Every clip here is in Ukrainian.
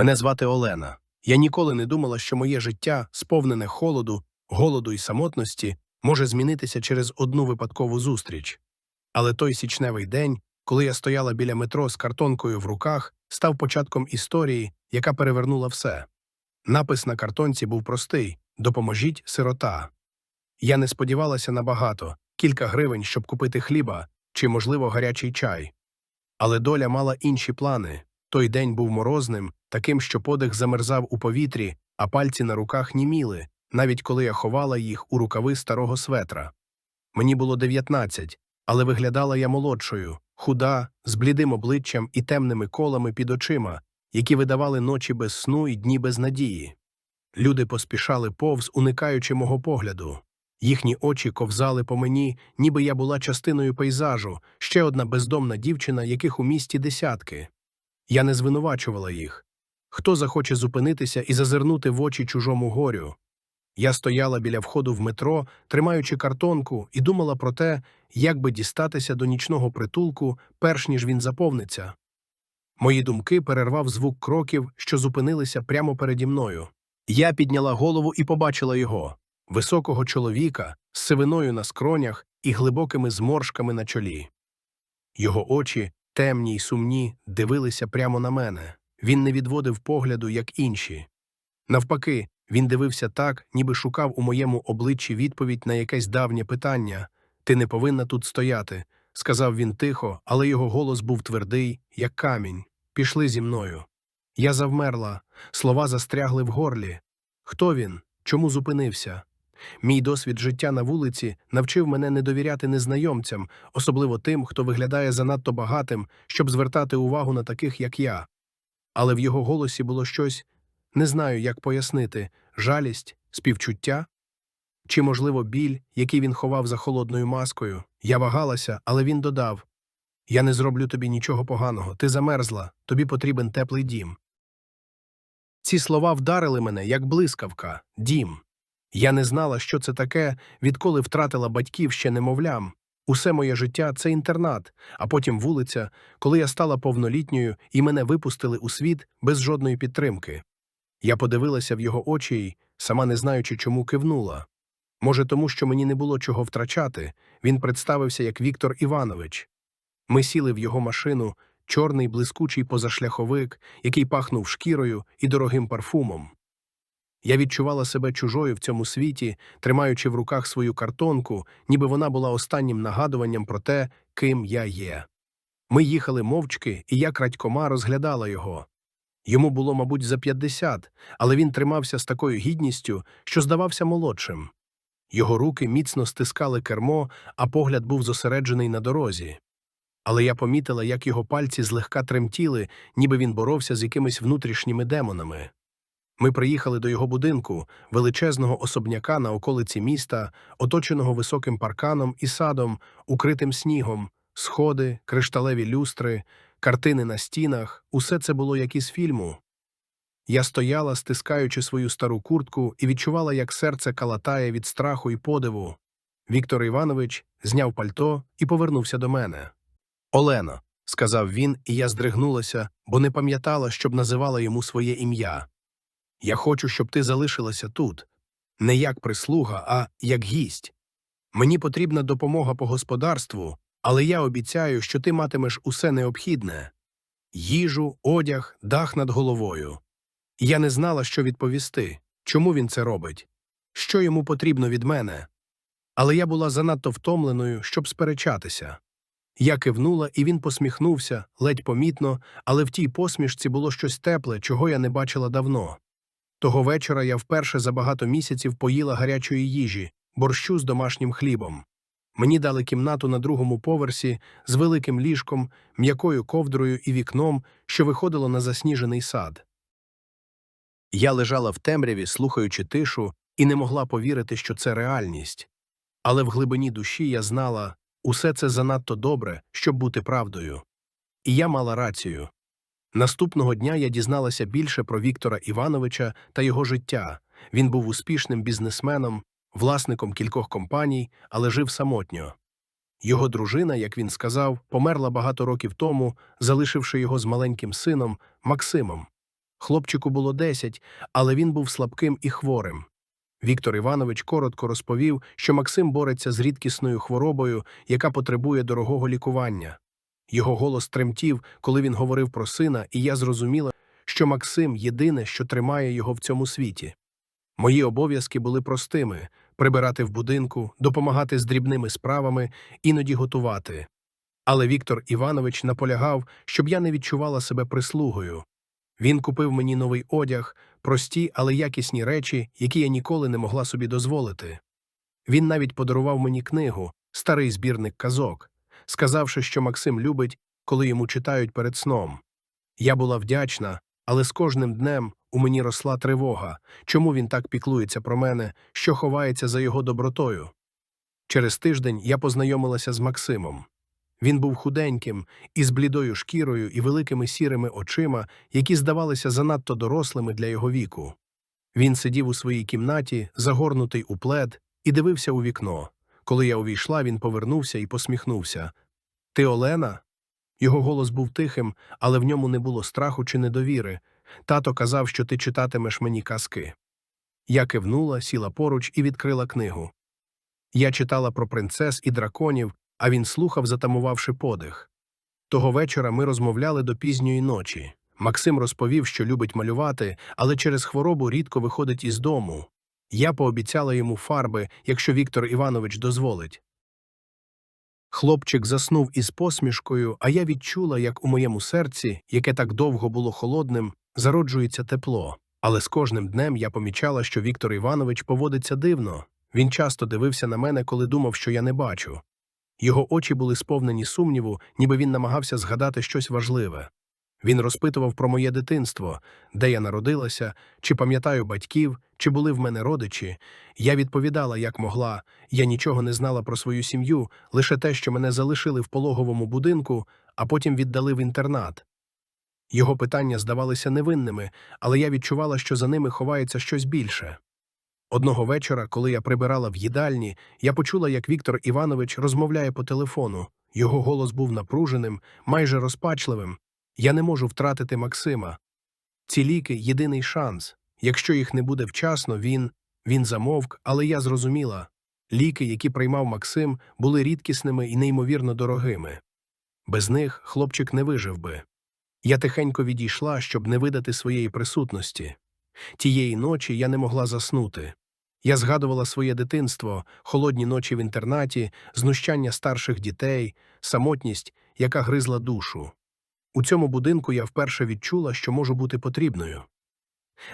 Мене звати Олена. Я ніколи не думала, що моє життя, сповнене холоду, голоду і самотності, може змінитися через одну випадкову зустріч. Але той січневий день, коли я стояла біля метро з картонкою в руках, став початком історії, яка перевернула все. Напис на картонці був простий Допоможіть сирота. Я не сподівалася на багато кілька гривень, щоб купити хліба чи, можливо, гарячий чай. Але доля мала інші плани. Той день був морозним, таким, що подих замерзав у повітрі, а пальці на руках німіли, навіть коли я ховала їх у рукави старого светра. Мені було 19, але виглядала я молодшою, худа, з блідим обличчям і темними колами під очима, які видавали ночі без сну і дні без надії. Люди поспішали повз, уникаючи мого погляду. Їхні очі ковзали по мені, ніби я була частиною пейзажу, ще одна бездомна дівчина, яких у місті десятки. Я не звинувачувала їх. Хто захоче зупинитися і зазирнути в очі чужому горю? Я стояла біля входу в метро, тримаючи картонку, і думала про те, як би дістатися до нічного притулку, перш ніж він заповниться. Мої думки перервав звук кроків, що зупинилися прямо переді мною. Я підняла голову і побачила його високого чоловіка з сивиною на скронях і глибокими зморшками на чолі. Його очі, темні й сумні, дивилися прямо на мене. Він не відводив погляду, як інші. Навпаки, він дивився так, ніби шукав у моєму обличчі відповідь на якесь давнє питання Ти не повинна тут стояти, сказав він тихо, але його голос був твердий, як камінь. Пішли зі мною. Я завмерла, слова застрягли в горлі. Хто він? Чому зупинився? Мій досвід життя на вулиці навчив мене не довіряти незнайомцям, особливо тим, хто виглядає занадто багатим, щоб звертати увагу на таких, як я. Але в його голосі було щось не знаю, як пояснити жалість, співчуття чи, можливо, біль, який він ховав за холодною маскою. Я вагалася, але він додав Я не зроблю тобі нічого поганого, ти замерзла, тобі потрібен теплий дім. Ці слова вдарили мене, як блискавка, дім. Я не знала, що це таке, відколи втратила батьків ще немовлям. Усе моє життя це інтернат, а потім вулиця, коли я стала повнолітньою і мене випустили у світ без жодної підтримки. Я подивилася в його очі й, сама не знаючи, чому кивнула. Може, тому що мені не було чого втрачати, він представився як Віктор Іванович. Ми сіли в його машину, чорний блискучий позашляховик, який пахнув шкірою і дорогим парфумом. Я відчувала себе чужою в цьому світі, тримаючи в руках свою картонку, ніби вона була останнім нагадуванням про те, ким я є. Ми їхали мовчки, і я крадькома розглядала його. Йому було, мабуть, за 50, але він тримався з такою гідністю, що здавався молодшим. Його руки міцно стискали кермо, а погляд був зосереджений на дорозі. Але я помітила, як його пальці злегка тремтіли, ніби він боровся з якимись внутрішніми демонами. Ми приїхали до його будинку, величезного особняка на околиці міста, оточеного високим парканом і садом, укритим снігом, сходи, кришталеві люстри, картини на стінах усе це було як із фільму. Я стояла, стискаючи свою стару куртку, і відчувала, як серце калатає від страху і подиву. Віктор Іванович зняв пальто і повернувся до мене. Олено, сказав він, і я здригнулася, бо не пам'ятала, щоб називала йому своє ім'я. Я хочу, щоб ти залишилася тут, не як прислуга, а як гість. Мені потрібна допомога по господарству, але я обіцяю, що ти матимеш усе необхідне їжу, одяг, дах над головою. Я не знала, що відповісти, чому він це робить, що йому потрібно від мене. Але я була занадто втомленою, щоб сперечатися. Я кивнула, і він посміхнувся, ледь помітно, але в тій посмішці було щось тепле, чого я не бачила давно. Того вечора я вперше за багато місяців поїла гарячої їжі, борщу з домашнім хлібом. Мені дали кімнату на другому поверсі з великим ліжком, м'якою ковдрою і вікном, що виходило на засніжений сад. Я лежала в темряві, слухаючи тишу, і не могла повірити, що це реальність. Але в глибині душі я знала усе це занадто добре, щоб бути правдою. І я мала рацію. Наступного дня я дізналася більше про Віктора Івановича та його життя. Він був успішним бізнесменом, власником кількох компаній, але жив самотньо. Його дружина, як він сказав, померла багато років тому, залишивши його з маленьким сином Максимом. Хлопчику було 10, але він був слабким і хворим. Віктор Іванович коротко розповів, що Максим бореться з рідкісною хворобою, яка потребує дорогого лікування. Його голос тремтів, коли він говорив про сина, і я зрозуміла, що Максим єдине, що тримає його в цьому світі. Мої обов'язки були простими прибирати в будинку, допомагати з дрібними справами, іноді готувати. Але Віктор Іванович наполягав, щоб я не відчувала себе прислугою. Він купив мені новий одяг, прості, але якісні речі, які я ніколи не могла собі дозволити. Він навіть подарував мені книгу, старий збірник казок, сказавши, що Максим любить, коли йому читають перед сном. Я була вдячна, але з кожним днем у мені росла тривога, чому він так піклується про мене, що ховається за його добротою. Через тиждень я познайомилася з Максимом. Він був худеньким, із блідою шкірою і великими сірими очима, які здавалися занадто дорослими для його віку. Він сидів у своїй кімнаті, загорнутий у плед, і дивився у вікно. Коли я увійшла, він повернувся і посміхнувся. Ти Олена? Його голос був тихим, але в ньому не було страху чи недовіри. Тато казав, що ти читатимеш мені казки. Я кивнула, сіла поруч і відкрила книгу. Я читала про принцес і драконів, а він слухав, затамувавши подих. Того вечора ми розмовляли до пізньої ночі. Максим розповів, що любить малювати, але через хворобу рідко виходить із дому. Я пообіцяла йому фарби, якщо Віктор Іванович дозволить. Хлопчик заснув із посмішкою, а я відчула, як у моєму серці, яке так довго було холодним, зароджується тепло. Але з кожним днем я помічала, що Віктор Іванович поводиться дивно. Він часто дивився на мене, коли думав, що я не бачу. Його очі були сповнені сумніву, ніби він намагався згадати щось важливе. Він розпитував про моє дитинство, де я народилася, чи пам'ятаю батьків, чи були в мене родичі. Я відповідала, як могла. Я нічого не знала про свою сім'ю, лише те, що мене залишили в пологовому будинку, а потім віддали в інтернат. Його питання здавалися невинними, але я відчувала, що за ними ховається щось більше. Одного вечора, коли я прибирала в їдальні, я почула, як Віктор Іванович розмовляє по телефону. Його голос був напруженим, майже розпачливим. Я не можу втратити Максима. Ці ліки єдиний шанс. Якщо їх не буде вчасно, він. Він замовк, але я зрозуміла. Ліки, які приймав Максим, були рідкісними і неймовірно дорогими. Без них хлопчик не вижив би. Я тихенько відійшла, щоб не видати своєї присутності. Тієї ночі я не могла заснути. Я згадувала своє дитинство, холодні ночі в інтернаті, знущання старших дітей, самотність, яка гризла душу. У цьому будинку я вперше відчула, що можу бути потрібною.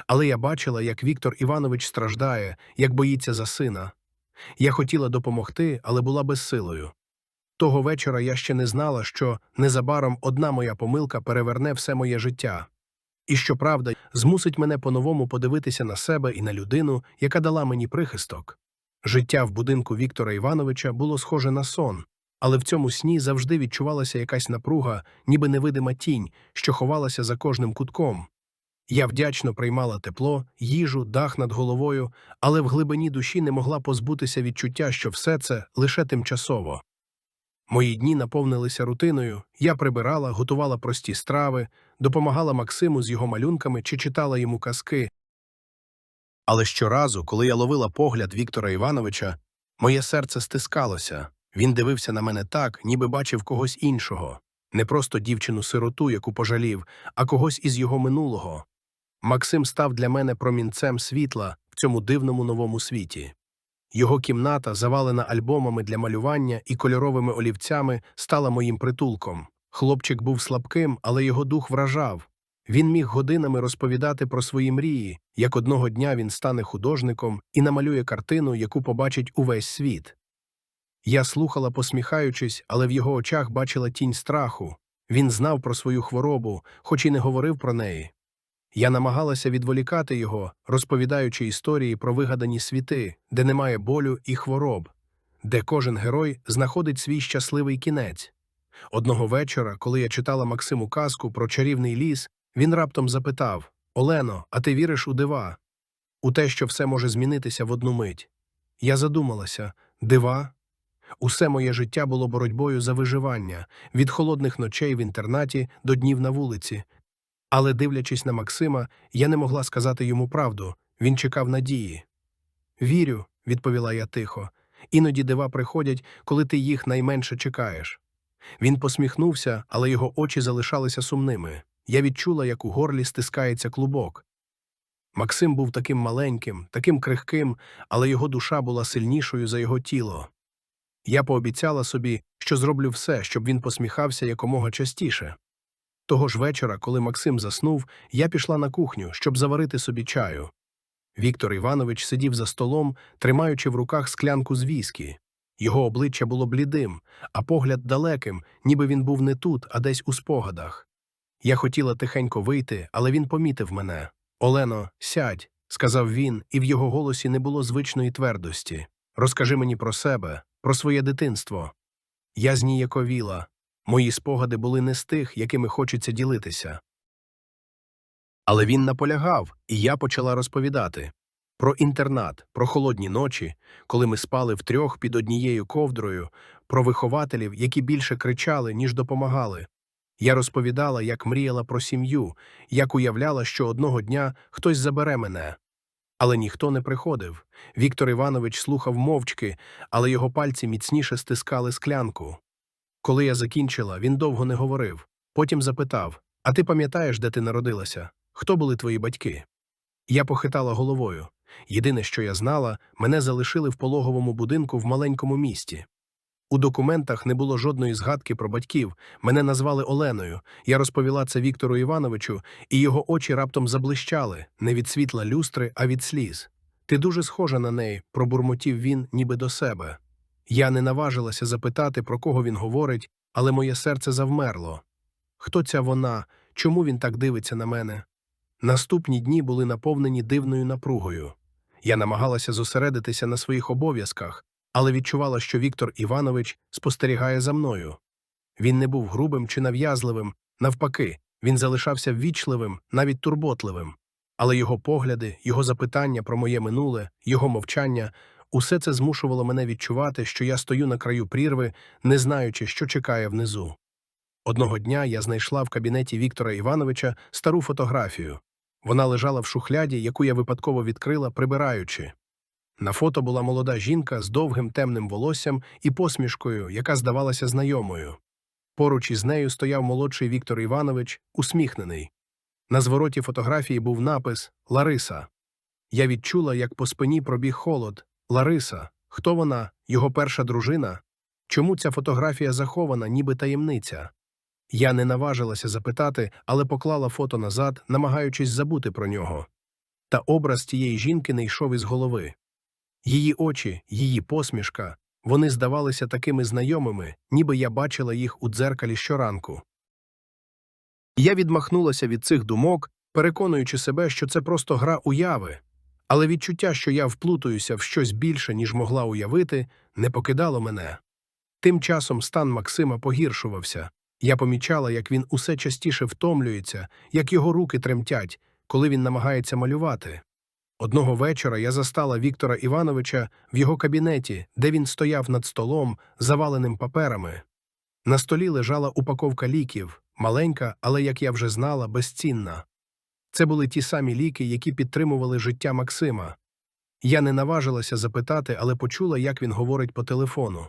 Але я бачила, як Віктор Іванович страждає, як боїться за сина. Я хотіла допомогти, але була безсилою. Того вечора я ще не знала, що незабаром одна моя помилка переверне все моє життя. І щоправда, змусить мене по-новому подивитися на себе і на людину, яка дала мені прихисток. Життя в будинку Віктора Івановича було схоже на сон, але в цьому сні завжди відчувалася якась напруга, ніби невидима тінь, що ховалася за кожним кутком. Я вдячно приймала тепло, їжу, дах над головою, але в глибині душі не могла позбутися відчуття, що все це лише тимчасово. Мої дні наповнилися рутиною, я прибирала, готувала прості страви, допомагала Максиму з його малюнками чи читала йому казки. Але щоразу, коли я ловила погляд Віктора Івановича, моє серце стискалося. Він дивився на мене так, ніби бачив когось іншого, не просто дівчину-сироту, яку пожалів, а когось із його минулого. Максим став для мене промінцем світла в цьому дивному новому світі. Його кімната, завалена альбомами для малювання і кольоровими олівцями, стала моїм притулком. Хлопчик був слабким, але його дух вражав. Він міг годинами розповідати про свої мрії, як одного дня він стане художником і намалює картину, яку побачить увесь світ. Я слухала, посміхаючись, але в його очах бачила тінь страху. Він знав про свою хворобу, хоч і не говорив про неї. Я намагалася відволікати його, розповідаючи історії про вигадані світи, де немає болю і хвороб, де кожен герой знаходить свій щасливий кінець. Одного вечора, коли я читала Максиму казку про чарівний ліс, він раптом запитав Олено, а ти віриш у дива? У те, що все може змінитися в одну мить. Я задумалася дива? Усе моє життя було боротьбою за виживання від холодних ночей в інтернаті до днів на вулиці. Але, дивлячись на Максима, я не могла сказати йому правду. Він чекав надії. Вірю, відповіла я тихо. Іноді дива приходять, коли ти їх найменше чекаєш. Він посміхнувся, але його очі залишалися сумними. Я відчула, як у горлі стискається клубок. Максим був таким маленьким, таким крихким, але його душа була сильнішою за його тіло. Я пообіцяла собі, що зроблю все, щоб він посміхався якомога частіше. Того ж вечора, коли Максим заснув, я пішла на кухню, щоб заварити собі чаю. Віктор Іванович сидів за столом, тримаючи в руках склянку з віскі. Його обличчя було блідим, а погляд далеким, ніби він був не тут, а десь у спогадах. Я хотіла тихенько вийти, але він помітив мене. Олено, сядь, сказав він, і в його голосі не було звичної твердості. Розкажи мені про себе, про своє дитинство. Я зніяковіла. Мої спогади були не з тих, якими хочеться ділитися. Але він наполягав, і я почала розповідати про інтернат, про холодні ночі, коли ми спали втрьох під однією ковдрою, про вихователів, які більше кричали, ніж допомагали. Я розповідала, як мріяла про сім'ю, як уявляла, що одного дня хтось забере мене. Але ніхто не приходив. Віктор Іванович слухав мовчки, але його пальці міцніше стискали склянку. Коли я закінчила, він довго не говорив. Потім запитав: А ти пам'ятаєш, де ти народилася? Хто були твої батьки? Я похитала головою. Єдине, що я знала, мене залишили в пологовому будинку в маленькому місті. У документах не було жодної згадки про батьків. Мене назвали Оленою. Я розповіла це Віктору Івановичу, і його очі раптом заблищали не від світла люстри, а від сліз. Ти дуже схожа на неї, пробурмотів він, ніби до себе. Я не наважилася запитати, про кого він говорить, але моє серце завмерло. Хто ця вона? Чому він так дивиться на мене? Наступні дні були наповнені дивною напругою. Я намагалася зосередитися на своїх обов'язках, але відчувала, що Віктор Іванович спостерігає за мною. Він не був грубим чи нав'язливим, навпаки, він залишався ввічливим, навіть турботливим. Але його погляди, його запитання про моє минуле, його мовчання усе це змушувало мене відчувати, що я стою на краю прірви, не знаючи, що чекає внизу. Одного дня я знайшла в кабінеті Віктора Івановича стару фотографію. Вона лежала в шухляді, яку я випадково відкрила, прибираючи. На фото була молода жінка з довгим темним волоссям і посмішкою, яка здавалася знайомою. Поруч із нею стояв молодший Віктор Іванович, усміхнений. На звороті фотографії був напис Лариса. Я відчула, як по спині пробіг холод. Лариса. Хто вона? Його перша дружина? Чому ця фотографія захована, ніби таємниця? Я не наважилася запитати, але поклала фото назад, намагаючись забути про нього. Та образ тієї жінки не йшов із голови. Її очі, її посмішка, вони здавалися такими знайомими, ніби я бачила їх у дзеркалі щоранку. Я відмахнулася від цих думок, переконуючи себе, що це просто гра уяви, але відчуття, що я вплутуюся в щось більше, ніж могла уявити, не покидало мене. Тим часом стан Максима погіршувався. Я помічала, як він усе частіше втомлюється, як його руки тремтять, коли він намагається малювати. Одного вечора я застала Віктора Івановича в його кабінеті, де він стояв над столом, заваленим паперами. На столі лежала упаковка ліків, маленька, але, як я вже знала, безцінна. Це були ті самі ліки, які підтримували життя Максима. Я не наважилася запитати, але почула, як він говорить по телефону.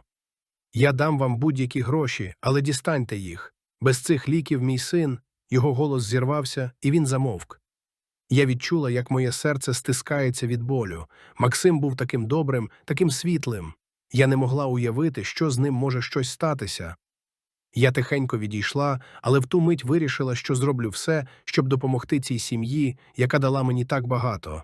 Я дам вам будь-які гроші, але дістаньте їх. Без цих ліків мій син, його голос зірвався, і він замовк. Я відчула, як моє серце стискається від болю. Максим був таким добрим, таким світлим. Я не могла уявити, що з ним може щось статися. Я тихенько відійшла, але в ту мить вирішила, що зроблю все, щоб допомогти цій сім'ї, яка дала мені так багато.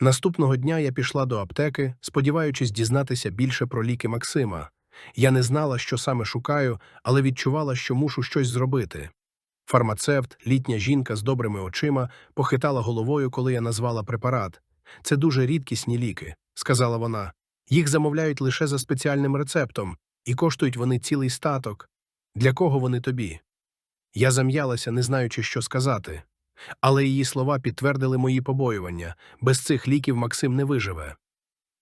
Наступного дня я пішла до аптеки, сподіваючись дізнатися більше про ліки Максима. Я не знала, що саме шукаю, але відчувала, що мушу щось зробити. Фармацевт, літня жінка з добрими очима, похитала головою, коли я назвала препарат. Це дуже рідкісні ліки, сказала вона. Їх замовляють лише за спеціальним рецептом, і коштують вони цілий статок. Для кого вони тобі? Я зам'ялася, не знаючи, що сказати. Але її слова підтвердили мої побоювання без цих ліків Максим не виживе.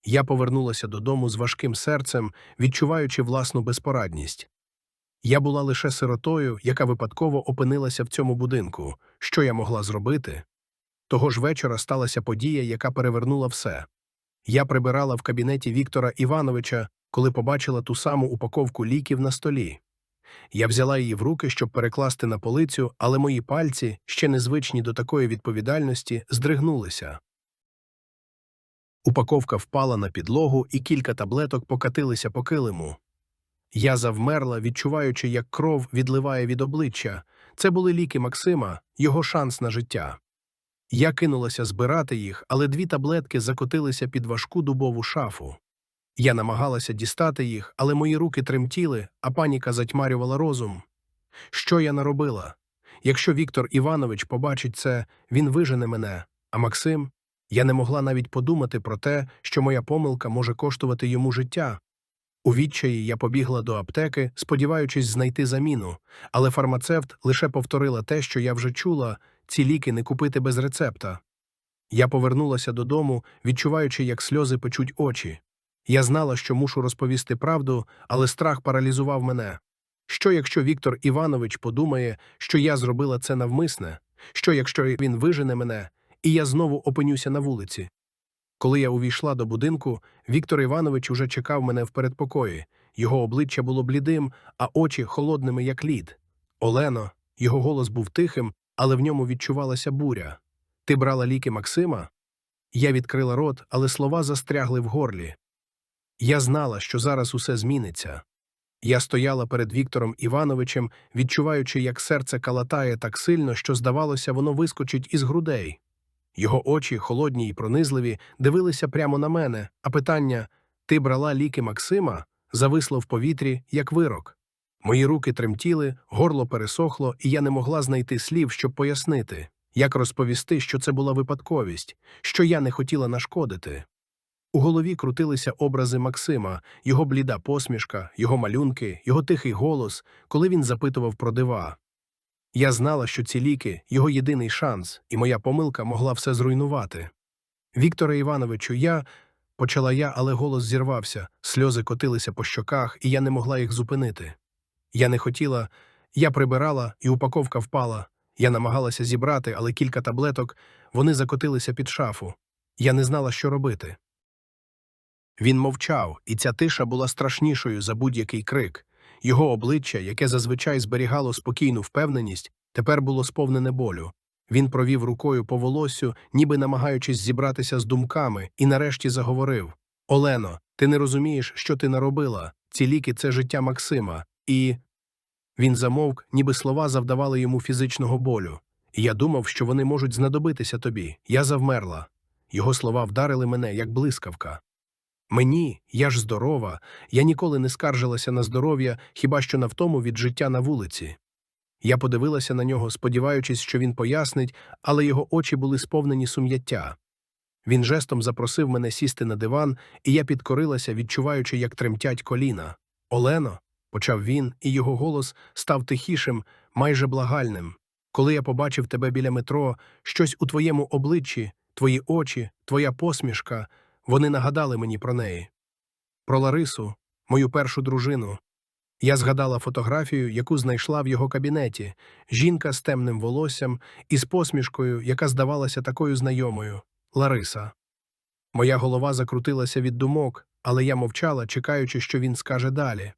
Я повернулася додому з важким серцем, відчуваючи власну безпорадність. Я була лише сиротою, яка випадково опинилася в цьому будинку. Що я могла зробити? Того ж вечора сталася подія, яка перевернула все. Я прибирала в кабінеті Віктора Івановича, коли побачила ту саму упаковку ліків на столі. Я взяла її в руки, щоб перекласти на полицю, але мої пальці, ще незвичні до такої відповідальності, здригнулися. Упаковка впала на підлогу, і кілька таблеток покатилися по килиму. Я завмерла, відчуваючи, як кров відливає від обличчя. Це були ліки Максима, його шанс на життя. Я кинулася збирати їх, але дві таблетки закотилися під важку дубову шафу. Я намагалася дістати їх, але мої руки тремтіли, а паніка затьмарювала розум. Що я наробила? Якщо Віктор Іванович побачить це, він вижене мене, а Максим, я не могла навіть подумати про те, що моя помилка може коштувати йому життя. У відчаї я побігла до аптеки, сподіваючись знайти заміну, але фармацевт лише повторила те, що я вже чула ці ліки не купити без рецепта. Я повернулася додому, відчуваючи, як сльози печуть очі. Я знала, що мушу розповісти правду, але страх паралізував мене. Що, якщо Віктор Іванович подумає, що я зробила це навмисне? Що, якщо він вижене мене, і я знову опинюся на вулиці? Коли я увійшла до будинку, Віктор Іванович уже чекав мене в передпокої. Його обличчя було блідим, а очі холодними, як лід. Олено, його голос був тихим, але в ньому відчувалася буря. Ти брала ліки Максима? Я відкрила рот, але слова застрягли в горлі. Я знала, що зараз усе зміниться. Я стояла перед Віктором Івановичем, відчуваючи, як серце калатає так сильно, що, здавалося, воно вискочить із грудей. Його очі, холодні й пронизливі, дивилися прямо на мене, а питання Ти брала ліки Максима? зависло в повітрі, як вирок. Мої руки тремтіли, горло пересохло, і я не могла знайти слів, щоб пояснити, як розповісти, що це була випадковість, що я не хотіла нашкодити. У голові крутилися образи Максима, його бліда посмішка, його малюнки, його тихий голос, коли він запитував про дива. Я знала, що ці ліки його єдиний шанс, і моя помилка могла все зруйнувати. Вікторе Івановичу, я. Почала я, але голос зірвався, сльози котилися по щоках, і я не могла їх зупинити. Я не хотіла, я прибирала, і упаковка впала. Я намагалася зібрати, але кілька таблеток вони закотилися під шафу. Я не знала, що робити. Він мовчав, і ця тиша була страшнішою за будь-який крик. Його обличчя, яке зазвичай зберігало спокійну впевненість, тепер було сповнене болю. Він провів рукою по волосю, ніби намагаючись зібратися з думками, і нарешті заговорив Олено, ти не розумієш, що ти наробила. Ці ліки це життя Максима. І. Він замовк, ніби слова завдавали йому фізичного болю. Я думав, що вони можуть знадобитися тобі. Я завмерла. Його слова вдарили мене, як блискавка. Мені, я ж здорова, я ніколи не скаржилася на здоров'я, хіба що на втому від життя на вулиці. Я подивилася на нього, сподіваючись, що він пояснить, але його очі були сповнені сум'яття. Він жестом запросив мене сісти на диван, і я підкорилася, відчуваючи, як тремтять коліна. Олено, почав він, і його голос став тихішим, майже благальним. Коли я побачив тебе біля метро, щось у твоєму обличчі, твої очі, твоя посмішка, вони нагадали мені про неї. Про Ларису, мою першу дружину. Я згадала фотографію, яку знайшла в його кабінеті жінка з темним волоссям і з посмішкою, яка здавалася такою знайомою Лариса. Моя голова закрутилася від думок, але я мовчала, чекаючи, що він скаже далі.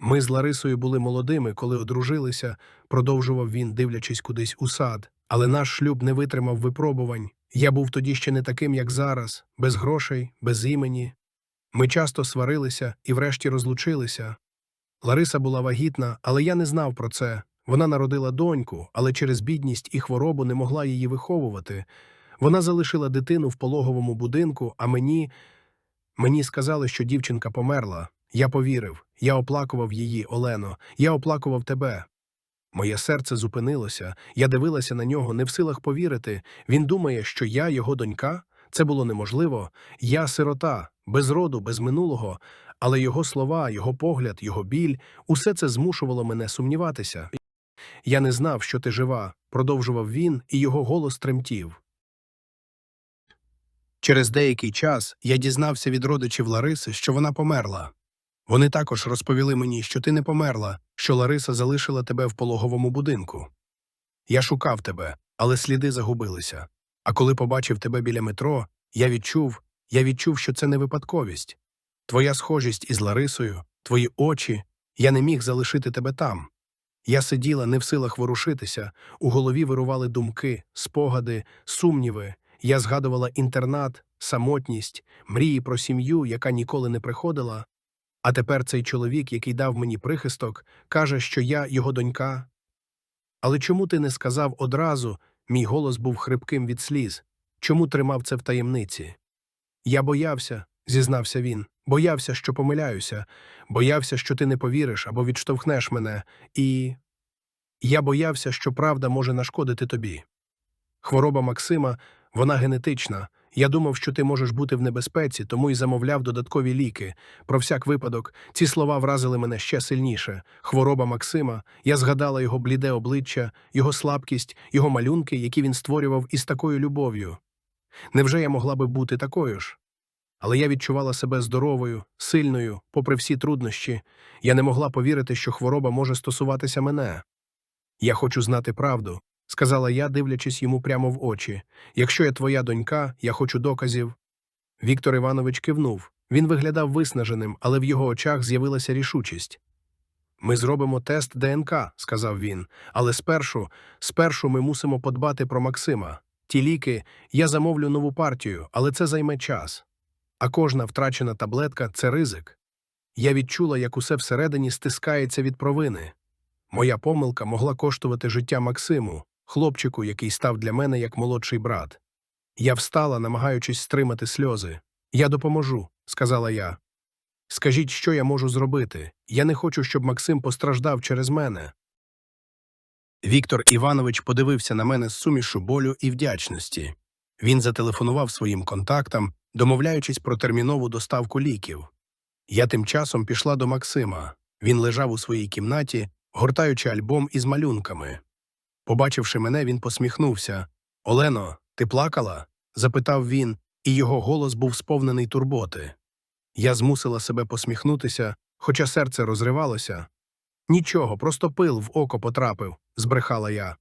Ми з Ларисою були молодими, коли одружилися, продовжував він, дивлячись кудись у сад, але наш шлюб не витримав випробувань. Я був тоді ще не таким, як зараз, без грошей, без імені. Ми часто сварилися і врешті розлучилися. Лариса була вагітна, але я не знав про це. Вона народила доньку, але через бідність і хворобу не могла її виховувати. Вона залишила дитину в пологовому будинку, а мені. Мені сказали, що дівчинка померла. Я повірив, я оплакував її, Олено, я оплакував тебе. Моє серце зупинилося, я дивилася на нього, не в силах повірити. Він думає, що я його донька? Це було неможливо. Я сирота, без роду, без минулого, але його слова, його погляд, його біль усе це змушувало мене сумніватися. Я не знав, що ти жива, продовжував він, і його голос тремтів. Через деякий час я дізнався від родичів Лариси, що вона померла. Вони також розповіли мені, що ти не померла, що Лариса залишила тебе в пологовому будинку. Я шукав тебе, але сліди загубилися. А коли побачив тебе біля метро, я відчув, я відчув, що це не випадковість. Твоя схожість із Ларисою, твої очі, я не міг залишити тебе там. Я сиділа не в силах ворушитися, у голові вирували думки, спогади, сумніви. Я згадувала інтернат, самотність, мрії про сім'ю, яка ніколи не приходила. А тепер цей чоловік, який дав мені прихисток, каже, що я його донька. Але чому ти не сказав одразу, мій голос був хрипким від сліз, чому тримав це в таємниці? Я боявся, зізнався він, боявся, що помиляюся, боявся, що ти не повіриш або відштовхнеш мене, і. Я боявся, що правда може нашкодити тобі. Хвороба Максима, вона генетична. Я думав, що ти можеш бути в небезпеці, тому й замовляв додаткові ліки. Про всяк випадок, ці слова вразили мене ще сильніше. Хвороба Максима, я згадала його бліде обличчя, його слабкість, його малюнки, які він створював із такою любов'ю. Невже я могла би бути такою ж? Але я відчувала себе здоровою, сильною, попри всі труднощі. Я не могла повірити, що хвороба може стосуватися мене. Я хочу знати правду, сказала я, дивлячись йому прямо в очі. Якщо я твоя донька, я хочу доказів. Віктор Іванович кивнув. Він виглядав виснаженим, але в його очах з'явилася рішучість. Ми зробимо тест ДНК, сказав він, але спершу, спершу ми мусимо подбати про Максима. Ті ліки, я замовлю нову партію, але це займе час. А кожна втрачена таблетка це ризик. Я відчула, як усе всередині стискається від провини. Моя помилка могла коштувати життя Максиму, хлопчику, який став для мене як молодший брат. Я встала, намагаючись стримати сльози. Я допоможу, сказала я. Скажіть, що я можу зробити. Я не хочу, щоб Максим постраждав через мене. Віктор Іванович подивився на мене з сумішу болю і вдячності. Він зателефонував своїм контактам, домовляючись про термінову доставку ліків. Я тим часом пішла до Максима. Він лежав у своїй кімнаті, гортаючи альбом із малюнками. Побачивши мене, він посміхнувся. Олено, ти плакала? запитав він, і його голос був сповнений турботи. Я змусила себе посміхнутися, хоча серце розривалося. Нічого, просто пил в око потрапив, збрехала я.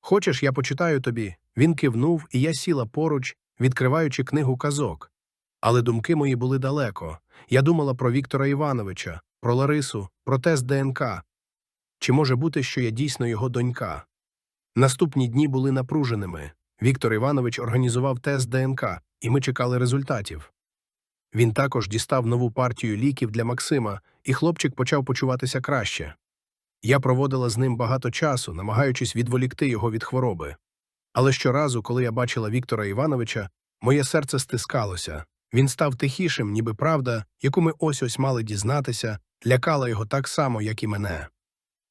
Хочеш, я почитаю тобі? Він кивнув, і я сіла поруч, відкриваючи книгу казок. Але думки мої були далеко. Я думала про Віктора Івановича, про Ларису, про тест ДНК. Чи може бути, що я дійсно його донька? Наступні дні були напруженими. Віктор Іванович організував тест ДНК, і ми чекали результатів. Він також дістав нову партію ліків для Максима, і хлопчик почав почуватися краще. Я проводила з ним багато часу, намагаючись відволікти його від хвороби. Але щоразу, коли я бачила Віктора Івановича, моє серце стискалося. Він став тихішим, ніби правда, яку ми ось ось мали дізнатися, лякала його так само, як і мене.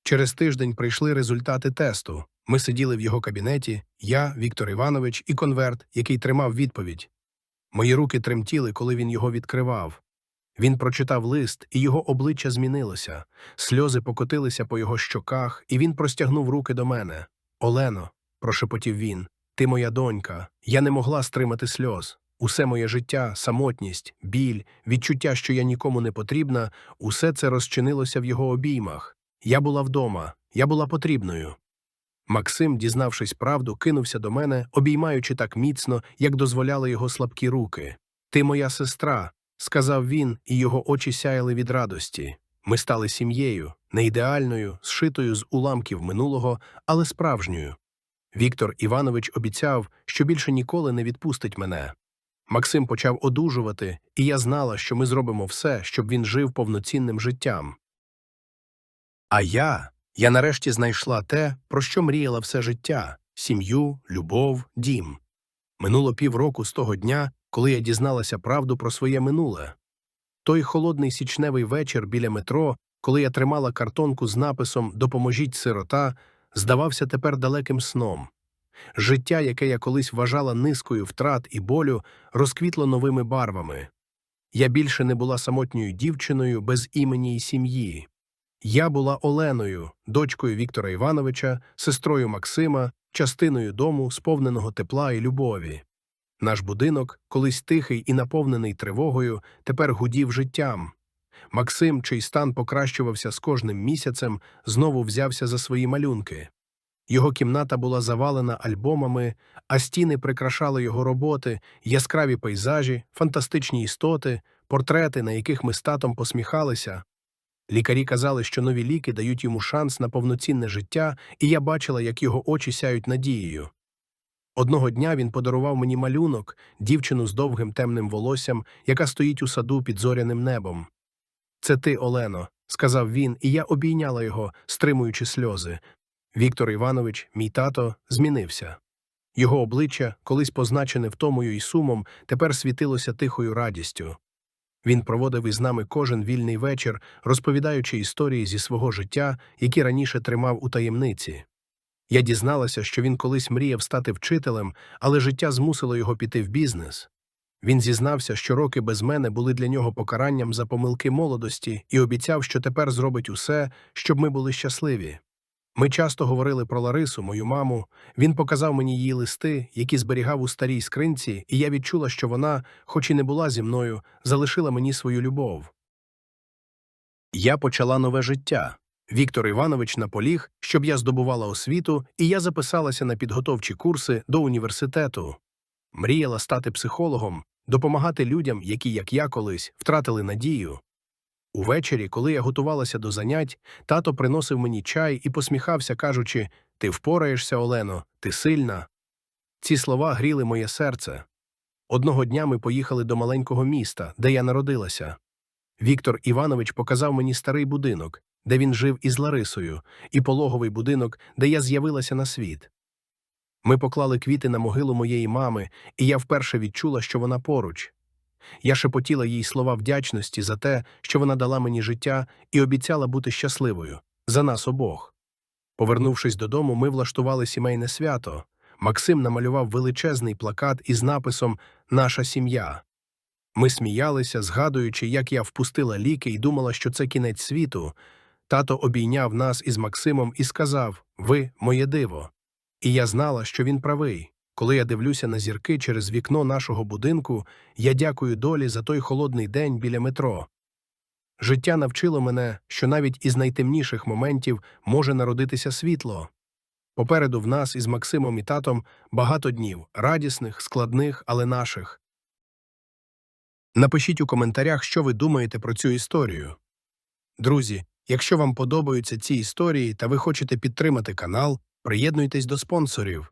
Через тиждень прийшли результати тесту. Ми сиділи в його кабінеті, я, Віктор Іванович і конверт, який тримав відповідь. Мої руки тремтіли, коли він його відкривав. Він прочитав лист, і його обличчя змінилося. Сльози покотилися по його щоках, і він простягнув руки до мене. Олено, прошепотів він, ти моя донька. Я не могла стримати сльоз. Усе моє життя, самотність, біль, відчуття, що я нікому не потрібна, усе це розчинилося в його обіймах. Я була вдома, я була потрібною. Максим, дізнавшись правду, кинувся до мене, обіймаючи так міцно, як дозволяли його слабкі руки. Ти моя сестра, сказав він, і його очі сяяли від радості. Ми стали сім'єю, не ідеальною, зшитою з уламків минулого, але справжньою. Віктор Іванович обіцяв, що більше ніколи не відпустить мене. Максим почав одужувати, і я знала, що ми зробимо все, щоб він жив повноцінним життям. А я, я нарешті знайшла те, про що мріяла все життя сім'ю, любов, дім. Минуло півроку з того дня, коли я дізналася правду про своє минуле. Той холодний січневий вечір біля метро, коли я тримала картонку з написом Допоможіть сирота, здавався тепер далеким сном. Життя, яке я колись вважала низкою втрат і болю, розквітло новими барвами. Я більше не була самотньою дівчиною без імені й сім'ї. Я була Оленою, дочкою Віктора Івановича, сестрою Максима, частиною дому, сповненого тепла і любові. Наш будинок, колись тихий і наповнений тривогою, тепер гудів життям. Максим, чий стан покращувався з кожним місяцем, знову взявся за свої малюнки. Його кімната була завалена альбомами, а стіни прикрашали його роботи, яскраві пейзажі, фантастичні істоти, портрети, на яких ми з татом посміхалися. Лікарі казали, що нові ліки дають йому шанс на повноцінне життя, і я бачила, як його очі сяють надією. Одного дня він подарував мені малюнок, дівчину з довгим темним волоссям, яка стоїть у саду під зоряним небом. Це ти, Олено, сказав він, і я обійняла його, стримуючи сльози. Віктор Іванович, мій тато, змінився. Його обличчя, колись позначене втомою і сумом, тепер світилося тихою радістю. Він проводив із нами кожен вільний вечір, розповідаючи історії зі свого життя, які раніше тримав у таємниці. Я дізналася, що він колись мріяв стати вчителем, але життя змусило його піти в бізнес. Він зізнався, що роки без мене були для нього покаранням за помилки молодості і обіцяв, що тепер зробить усе, щоб ми були щасливі. Ми часто говорили про Ларису, мою маму. Він показав мені її листи, які зберігав у старій скринці, і я відчула, що вона, хоч і не була зі мною, залишила мені свою любов. Я почала нове життя. Віктор Іванович наполіг, щоб я здобувала освіту, і я записалася на підготовчі курси до університету. Мріяла стати психологом, допомагати людям, які, як я колись, втратили надію. Увечері, коли я готувалася до занять, тато приносив мені чай і посміхався, кажучи Ти впораєшся, Олено, ти сильна. Ці слова гріли моє серце. Одного дня ми поїхали до маленького міста, де я народилася. Віктор Іванович показав мені старий будинок, де він жив із Ларисою, і пологовий будинок, де я з'явилася на світ. Ми поклали квіти на могилу моєї мами, і я вперше відчула, що вона поруч. Я шепотіла їй слова вдячності за те, що вона дала мені життя і обіцяла бути щасливою за нас обох. Повернувшись додому, ми влаштували сімейне свято. Максим намалював величезний плакат із написом Наша сім'я. Ми сміялися, згадуючи, як я впустила ліки і думала, що це кінець світу. Тато обійняв нас із Максимом і сказав Ви моє диво. І я знала, що він правий. Коли я дивлюся на зірки через вікно нашого будинку, я дякую долі за той холодний день біля метро. Життя навчило мене, що навіть із найтемніших моментів може народитися світло. Попереду в нас із Максимом і татом багато днів радісних, складних, але наших. Напишіть у коментарях, що ви думаєте про цю історію. Друзі, якщо вам подобаються ці історії та ви хочете підтримати канал, приєднуйтесь до спонсорів.